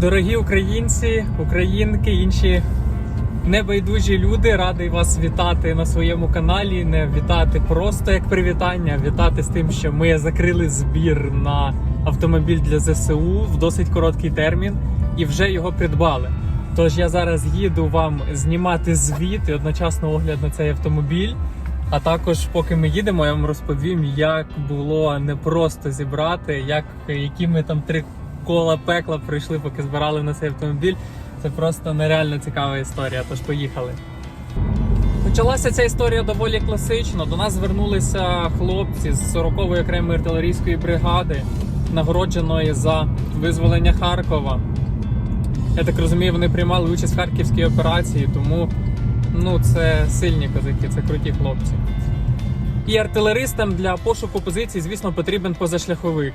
Дорогі українці, українки, інші небайдужі люди, радий вас вітати на своєму каналі. Не вітати просто як привітання, вітати з тим, що ми закрили збір на автомобіль для ЗСУ в досить короткий термін і вже його придбали. Тож я зараз їду вам знімати звіт і одночасно огляд на цей автомобіль. А також, поки ми їдемо, я вам розповім, як було непросто зібрати, як які ми там три кола пекла пройшли, поки збирали на цей автомобіль. Це просто нереально цікава історія. Тож поїхали. Почалася ця історія доволі класично. До нас звернулися хлопці з 40-ї окремої артилерійської бригади, нагородженої за визволення Харкова. Я так розумію, вони приймали участь в харківській операції, тому ну, це сильні козаки, це круті хлопці. І артилеристам для пошуку позицій, звісно, потрібен позашляховик.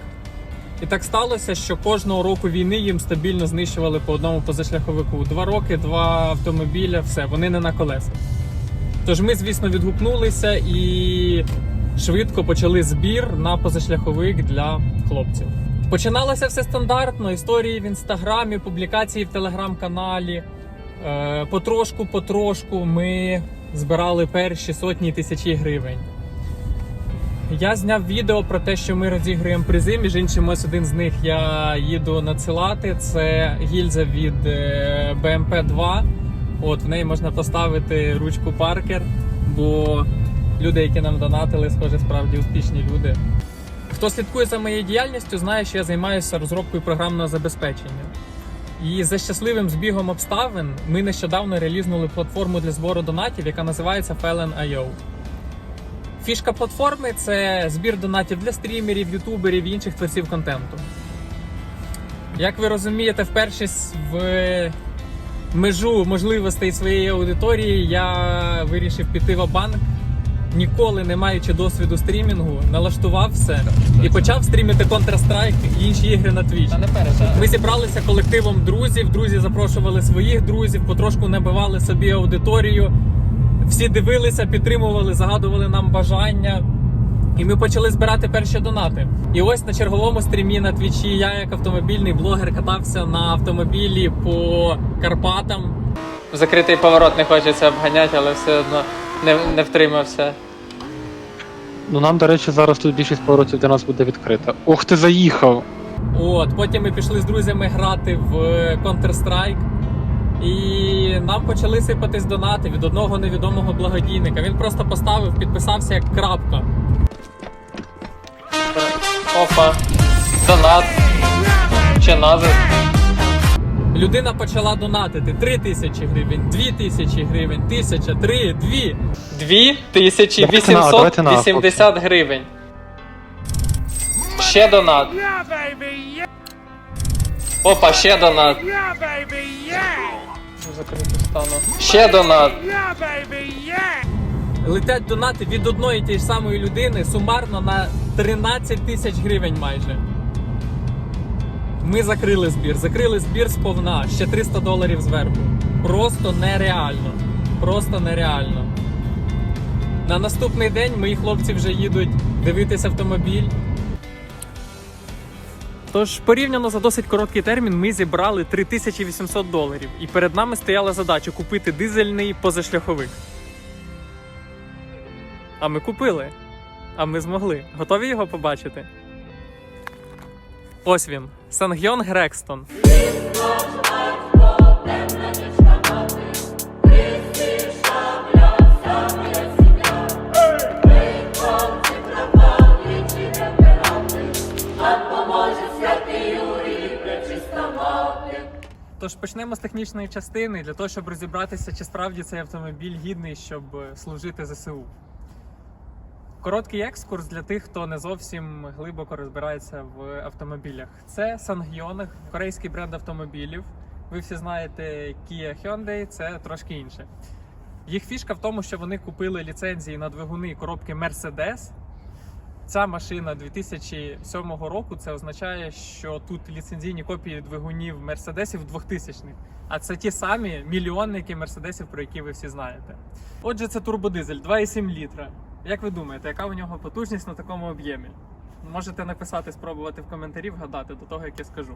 І так сталося, що кожного року війни їм стабільно знищували по одному позашляховику. Два роки, два автомобіля, все, вони не на колесах. Тож ми, звісно, відгукнулися і швидко почали збір на позашляховик для хлопців. Починалося все стандартно: історії в інстаграмі, публікації в телеграм-каналі. Е, Потрошку, потрошку ми збирали перші сотні тисячі гривень. Я зняв відео про те, що ми розігруємо призи. Між іншим, ось один з них я їду надсилати. Це гільза від е, BMP 2. От в неї можна поставити ручку Паркер, бо люди, які нам донатили, схоже, справді успішні люди. Хто слідкує за моєю діяльністю, знає, що я займаюся розробкою програмного забезпечення. І за щасливим збігом обставин ми нещодавно релізнули платформу для збору донатів, яка називається Felon.io. Фішка платформи це збір донатів для стрімерів, ютуберів і інших творців контенту. Як ви розумієте, впершись в межу можливостей своєї аудиторії, я вирішив піти в банк, ніколи не маючи досвіду стрімінгу, налаштував все і почав стрімити Counter-Strike і інші ігри на Twitch. Ми зібралися колективом друзів, друзі запрошували своїх друзів, потрошку набивали собі аудиторію. Всі дивилися, підтримували, загадували нам бажання. І ми почали збирати перші донати. І ось на черговому стрімі на твічі я, як автомобільний блогер, катався на автомобілі по Карпатам. Закритий поворот не хочеться обганяти, але все одно не, не втримався. Ну нам, до речі, зараз тут більшість поворотів для нас буде відкрита. Ох, ти заїхав! От, потім ми пішли з друзями грати в Counter-Strike. І нам почали сипатись донати від одного невідомого благодійника. Він просто поставив, підписався як крапка. Опа, донат. Ще назад. Людина почала донатити 3 тисячі гривень, 2 тисячі гривень, тисяча, 3, 2. 2 тисячі Давайте на- давайте на, 880 гривень. Ще донат. Yeah, baby, yeah, Опа, ще донат. Закриту стану. Ще донат. Летять донати від одної тієї ж самої людини сумарно на 13 тисяч гривень майже. Ми закрили збір. Закрили збір сповна, ще 300 доларів зверху. Просто нереально. Просто нереально. На наступний день мої хлопці вже їдуть дивитись автомобіль. Тож, порівняно за досить короткий термін, ми зібрали 3800 доларів. І перед нами стояла задача купити дизельний позашляховик. А ми купили. А ми змогли. Готові його побачити? Ось він. Сангйон Грекстон. Тож почнемо з технічної частини для того, щоб розібратися, чи справді цей автомобіль гідний, щоб е, служити ЗСУ. Короткий екскурс для тих, хто не зовсім глибоко розбирається в автомобілях. Це Sanghyong, корейський бренд автомобілів. Ви всі знаєте Kia Hyundai, це трошки інше. Їх фішка в тому, що вони купили ліцензії на двигуни коробки Mercedes. Ця машина 2007 року. Це означає, що тут ліцензійні копії двигунів Мерседесів 2000-х. А це ті самі мільйонники Мерседесів, про які ви всі знаєте. Отже, це турбодизель 2,7 літра. Як ви думаєте, яка у нього потужність на такому об'ємі? Можете написати, спробувати в коментарі, вгадати до того, як я скажу.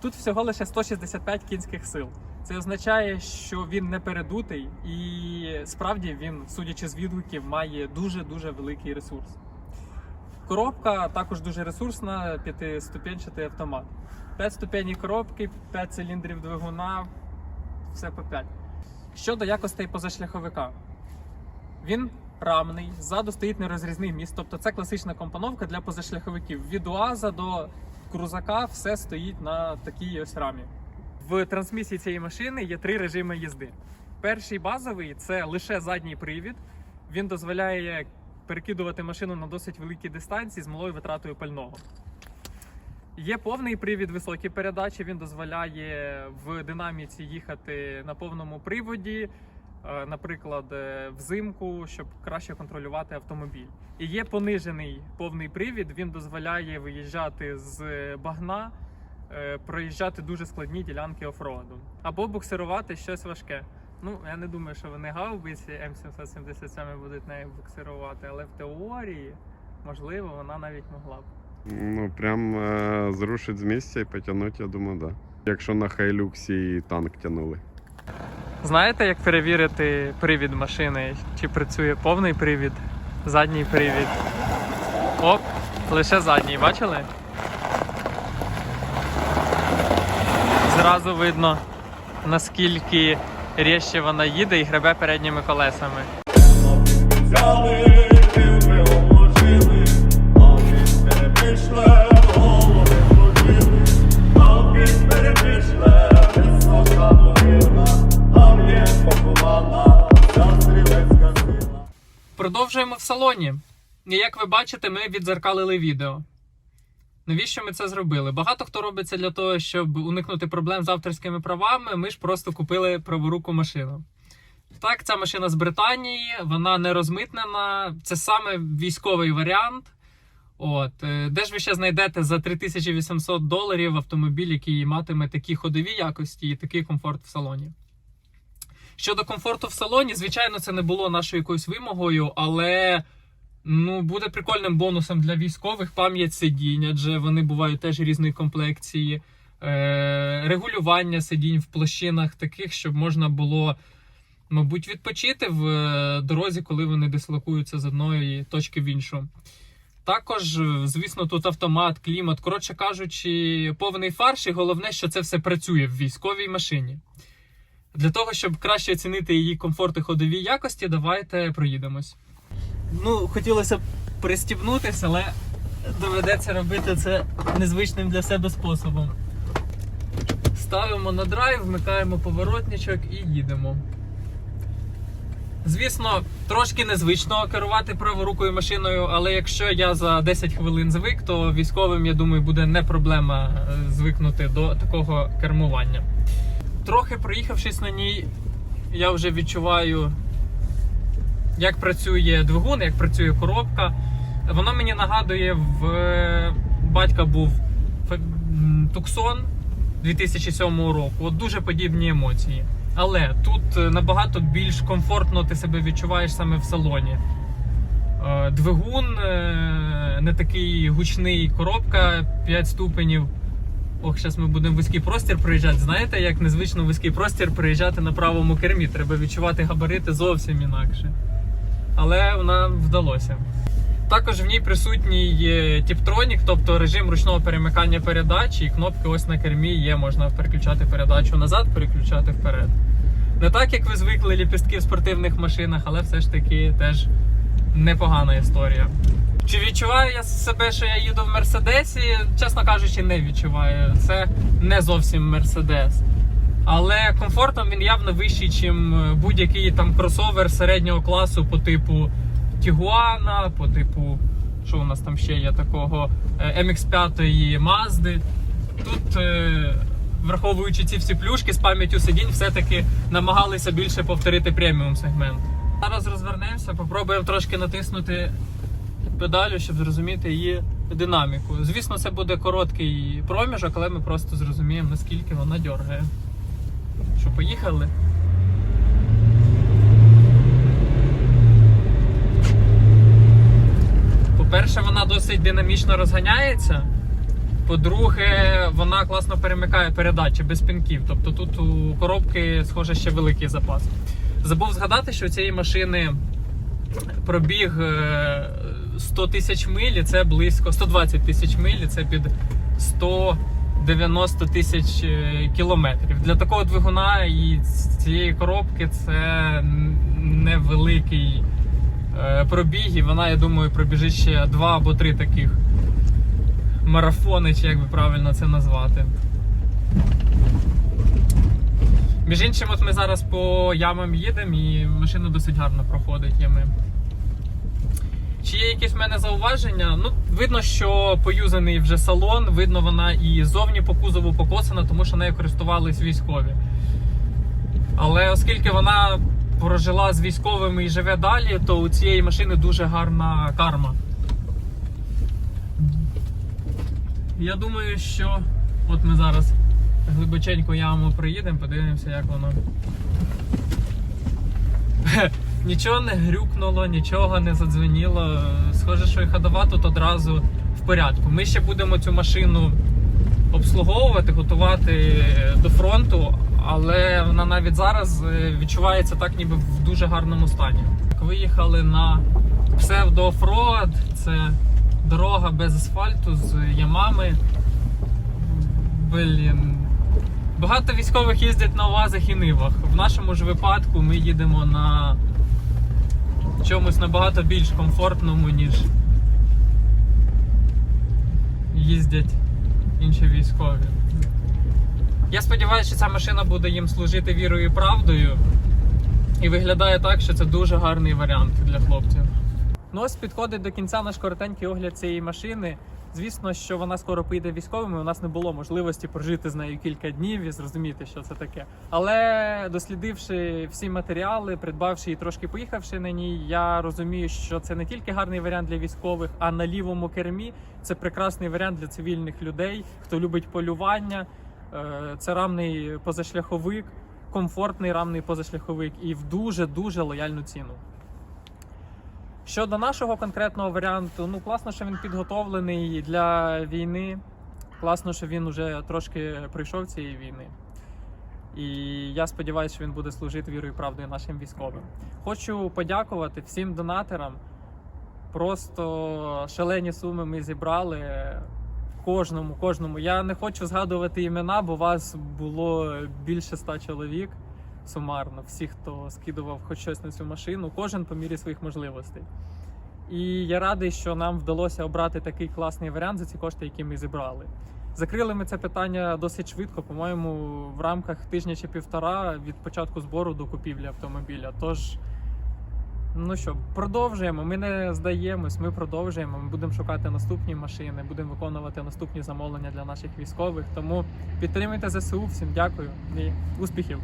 Тут всього лише 165 кінських сил. Це означає, що він не передутий, і справді він, судячи з відгуків, має дуже дуже великий ресурс. Коробка також дуже ресурсна, п'ятиступенчатий автомат. 5 ступеней коробки, 5 циліндрів двигуна, все по 5. Щодо якостей позашляховика, він рамний, ззаду стоїть нерозрізний міст, тобто це класична компоновка для позашляховиків. Від УАЗа до крузака все стоїть на такій ось рамі. В трансмісії цієї машини є три режими їзди. Перший базовий це лише задній привід. Він дозволяє перекидувати машину на досить великі дистанції з малою витратою пального. Є повний привід високі передачі. Він дозволяє в динаміці їхати на повному приводі, е, наприклад, е, взимку, щоб краще контролювати автомобіль. І є понижений повний привід. Він дозволяє виїжджати з багна, е, проїжджати дуже складні ділянки офроаду або буксирувати щось важке. Ну, я не думаю, що вони гаубиці М777 будуть нею буксирувати, але в теорії, можливо, вона навіть могла б. Ну, прям е, зрушить з місця і потягнуть, я думаю, да. Якщо на Хайлюксі танк тянули. Знаєте, як перевірити привід машини? Чи працює повний привід, задній привід? Оп, лише задній, бачили? Зразу видно, наскільки рєще вона їде і гребе передніми колесами. Продовжуємо в салоні. Як ви бачите, ми відзеркалили відео. Навіщо ми це зробили? Багато хто робить це для того, щоб уникнути проблем з авторськими правами. Ми ж просто купили праворуку машину. Так, ця машина з Британії, вона не розмитнена. Це саме військовий варіант. От, е, де ж ви ще знайдете за 3800 доларів автомобіль, який матиме такі ходові якості і такий комфорт в салоні. Щодо комфорту в салоні, звичайно, це не було нашою якоюсь вимогою, але ну, буде прикольним бонусом для військових пам'ять сидінь, адже вони бувають теж різної комплекції, е- регулювання сидінь в площинах таких, щоб можна було, мабуть, відпочити в е, дорозі, коли вони дислокуються з одної точки в іншу. Також, е, звісно, тут автомат, клімат. Коротше кажучи, повний фарш, і головне, що це все працює в військовій машині. Для того, щоб краще оцінити її комфорт і ходові якості, давайте проїдемось. Ну, хотілося б пристібнутися, але доведеться робити це незвичним для себе способом. Ставимо на драйв, вмикаємо поворотничок і їдемо. Звісно, трошки незвично керувати праворукою машиною, але якщо я за 10 хвилин звик, то військовим, я думаю, буде не проблема е, звикнути до такого кермування. Трохи проїхавшись на ній, я вже відчуваю, як працює двигун, як працює коробка. Воно мені нагадує, в батька був Туксон 2007 року. От дуже подібні емоції. Але тут е, набагато більш комфортно ти себе відчуваєш саме в салоні. Е, Двигун е, не такий гучний, коробка 5 ступенів. Ох, зараз ми будемо вузький простір приїжджати. Знаєте, як незвично вузький простір приїжджати на правому кермі. Треба відчувати габарити зовсім інакше. Але нам вдалося. Також в ній присутній е, тіптронік, тобто режим ручного перемикання передач, і кнопки ось на кермі є, можна переключати передачу назад, переключати вперед. Не так, як ви звикли ліпістки в спортивних машинах, але все ж таки теж непогана історія. Чи відчуваю я себе, що я їду в Мерседесі? Чесно кажучи, не відчуваю. Це не зовсім Мерседес. Але комфортом він явно вищий, ніж будь-який там кросовер середнього класу по типу Тігуана, по типу, що у нас там ще є такого е, MX5 Мазди. Тут, е, враховуючи ці всі плюшки з пам'яттю сидінь, все-таки намагалися більше повторити преміум сегмент. Зараз розвернемося, попробуємо трошки натиснути педалю, щоб зрозуміти її динаміку. Звісно, це буде короткий проміжок, але ми просто зрозуміємо, наскільки вона дергає. Що, поїхали? По-перше, вона досить динамічно розганяється. По-друге, вона класно перемикає передачі без пінків. Тобто тут у коробки, схоже, ще великий запас. Забув згадати, що у цієї машини пробіг е, 100 тисяч миль, це близько 120 тисяч миль, це під 190 тисяч е, кілометрів. Для такого двигуна і цієї коробки це невеликий е, пробіг, і вона, я думаю, пробіжить ще два або три таких марафони, чи як би правильно це назвати. Між іншим, от ми зараз по ямам їдемо і машина досить гарно проходить ями. Чи є якісь в мене зауваження? Ну, видно, що поюзаний вже салон, видно, вона і зовні по кузову покосана, тому що нею користувались військові. Але оскільки вона прожила з військовими і живе далі, то у цієї машини дуже гарна карма. Я думаю, що от ми зараз глибоченьку яму приїдемо, подивимося, як воно. Нічого не грюкнуло, нічого не задзвеніло. Схоже, що і ходова тут одразу в порядку. Ми ще будемо цю машину обслуговувати, готувати до фронту, але вона навіть зараз е, відчувається так, ніби в дуже гарному стані. Виїхали на псевдоофроад, це дорога без асфальту з ямами. Блін. Багато військових їздять на УАЗах і Нивах. В нашому ж випадку ми їдемо на чомусь набагато більш комфортному, ніж їздять інші військові. Я сподіваюся, що ця машина буде їм служити вірою і правдою. І виглядає так, що це дуже гарний варіант для хлопців. Ну ось підходить до кінця наш коротенький огляд цієї машини. Звісно, що вона скоро поїде військовими. У нас не було можливості прожити з нею кілька днів і зрозуміти, що це таке. Але дослідивши всі матеріали, придбавши і трошки поїхавши на ній, я розумію, що це не тільки гарний варіант для військових, а на лівому кермі це прекрасний варіант для цивільних людей, хто любить полювання. Е, Це рамний позашляховик, комфортний рамний позашляховик і в дуже дуже лояльну ціну. Щодо нашого конкретного варіанту, ну класно, що він підготовлений для війни. Класно, що він уже трошки пройшов цієї війни. І я сподіваюся, що він буде служити вірою і правдою нашим військовим. Хочу подякувати всім донаторам. Просто шалені суми ми зібрали кожному, кожному. Я не хочу згадувати імена, бо вас було більше ста чоловік сумарно. Всі, хто скидував хоч щось на цю машину, кожен по мірі своїх можливостей. І я радий, що нам вдалося обрати такий класний варіант за ці кошти, які ми зібрали. Закрили ми це питання досить швидко, по-моєму, в рамках тижня чи півтора від початку збору до купівлі автомобіля. Тож, ну що, продовжуємо. Ми не здаємось, ми продовжуємо. Ми будемо шукати наступні машини, будемо виконувати наступні замовлення для наших військових. Тому підтримуйте ЗСУ. Всім дякую і успіхів!